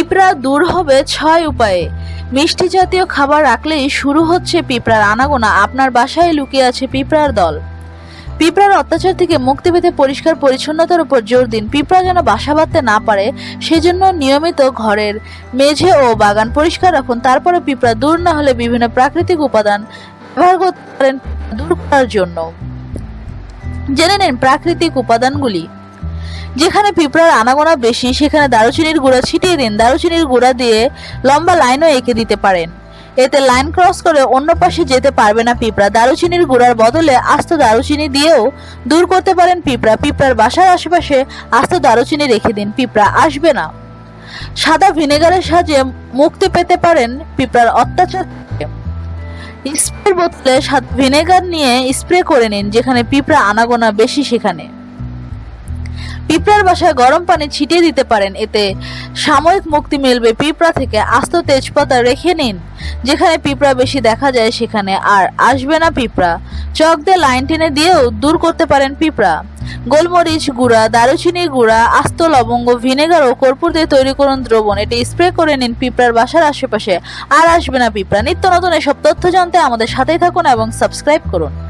পিঁপড়া দূর হবে ছয় উপায়ে। মিষ্টি জাতীয় খাবার রাখলেই শুরু হচ্ছে পিঁপড়ার আনাগোনা। আপনার বাসায় লুকিয়ে আছে পিঁপড়ার দল। পিঁপড়ার অত্যাচার থেকে মুক্তি পেতে পরিষ্কার পরিচ্ছন্নতার উপর জোর দিন। পিঁপড়া যেন বাসা বাঁধতে না পারে, সেজন্য নিয়মিত ঘরের মেঝে ও বাগান পরিষ্কার রাখুন। তারপরে পিঁপড়া দূর না হলে বিভিন্ন প্রাকৃতিক উপাদান ব্যবহার করতে পারেন দূর করার জন্য। জেনে নিন প্রাকৃতিক উপাদানগুলি। যেখানে পিঁপড়ার আনাগোনা বেশি, সেখানে দারুচিনির গুঁড়া ছিটিয়ে দিন। দারুচিনির গুঁড়া দিয়ে লম্বা লাইনও এঁকে দিতে পারেন। এতে লাইন ক্রস করে অন্য পাশে যেতে পারবে না পিঁপড়া। দারুচিনির গুঁড়ার বদলে আস্ত দারুচিনি দিয়েও দূর করতে পারেন পিঁপড়া। পিঁপড়ার বাসার আশেপাশে আস্ত দারুচিনি রেখে দিন। পিঁপড়া আসবে না। সাদা ভিনেগারের সাহায্যে মুক্তি পেতে পারেন পিঁপড়ার অত্যাচার থেকে। স্প্রে বোতলে ভিনেগার নিয়ে স্প্রে করে নিন, যেখানে পিঁপড়া আনাগোনা বেশি সেখানে। পিঁপড়ার বাসায় গরম পানি ছিটিয়ে দিতে পারেন, এতে সাময়িক মুক্তি মিলবে। পিঁপড়া থেকে আস্ত তেজপাতা রেখে নিন। যেখানে পিঁপড়া বেশি দেখা যায়, সেখানে আর আসবে না পিঁপড়া। চক দিয়ে লাইন টেনে দিয়েও দূর করতে পারেন পিঁপড়া। গোলমরিচ গুঁড়া দারুচিনি গুঁড়া, আস্ত লবঙ্গ, ভিনেগার ও কর্পূর দিয়ে তৈরি করুন দ্রবণ। এটি স্প্রে করে নিন পিঁপড়ার বাসার আশেপাশে। আর আসবে না পিঁপড়া। নিত্য নতুন এসব তথ্য জানতে আমাদের সাথেই থাকুন এবং সাবস্ক্রাইব করুন।